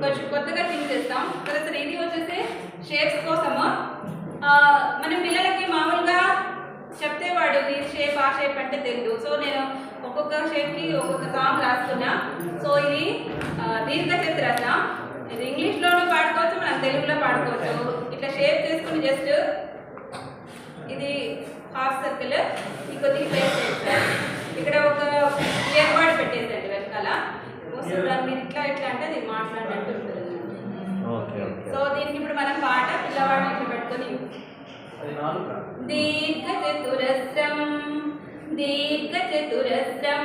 కొంచెం కొత్తగా థింక్ చేస్తాం. కదా సార్ ఇది వచ్చేసి షేప్స్ కోసము. మన పిల్లలకి మామూలుగా చెప్తే వాడు ఈ షేప్ ఆ షేప్ అంటే తెలియదు. సో నేను ఒక్కొక్క షేప్కి ఒక్కొక్క సాంగ్ రాస్తున్నా. సో ఇది దీర్ఘ చతురస్రం ఇది ఇంగ్లీష్లోనూ పాడుకోవచ్చు మనం తెలుగులో పాడుకోవచ్చు. ఇట్లా షేప్ చేసుకుని జస్ట్ ఇది హాఫ్ సర్కిల్ ఈ కొద్దిగా ప్లేస్ చేస్తారు మీరు ఇట్లా ఇట్లా అంటే అది మాట్లాడినట్టు ఉంటుంది ఓకే ఓకే. సో దీనికి ఇప్పుడు మనం పాట పిల్లవాడిని ఇట్లా పెట్టుకొని. దీర్ఘ చతురస్రం దీర్ఘ చతురస్రం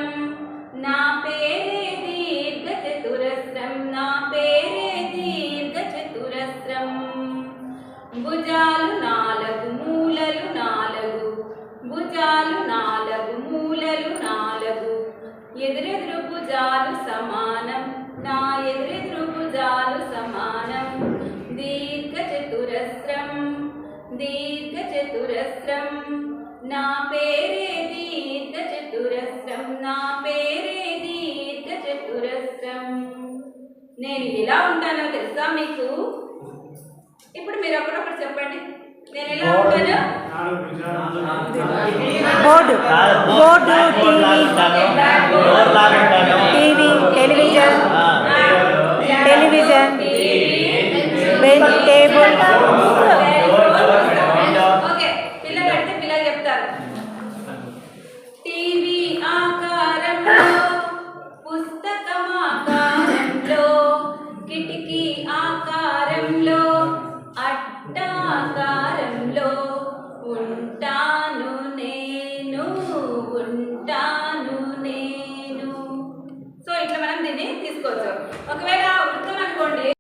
నా పేరే దీర్ఘ చతురస్రం నా పేరే దీర్ఘ చతురస్రం భుజాలు నాలుగు మూలలు నాలుగు భుజాలు నాలుగు మూలలు నాలుగు. ఎదురెదురు భుజాలు సమానం. నా భుజాలు సమానం. దీర్ఘ చతురస్రం దీర్ఘ చతురస్రం నా పేరే దీర్ఘ చతురస్రం నా పేరే దీర్ఘ చతురస్రం నేను ఎలా ఉంటానో తెలుసా మీకు? ఇప్పుడు మీరు ఒకటొకటి చెప్పండి. నేను ఎలా ఉంటాను? బోర్డు. బోర్డు పుస్తకం ఆకారంలో కిటికీ ఆకారంలో అట్టాకారంలో ఉంటాను నేను ఉంటాను నేను. సో ఇట్లా మనం దీన్ని తీసుకోవచ్చు. ఒకవేళ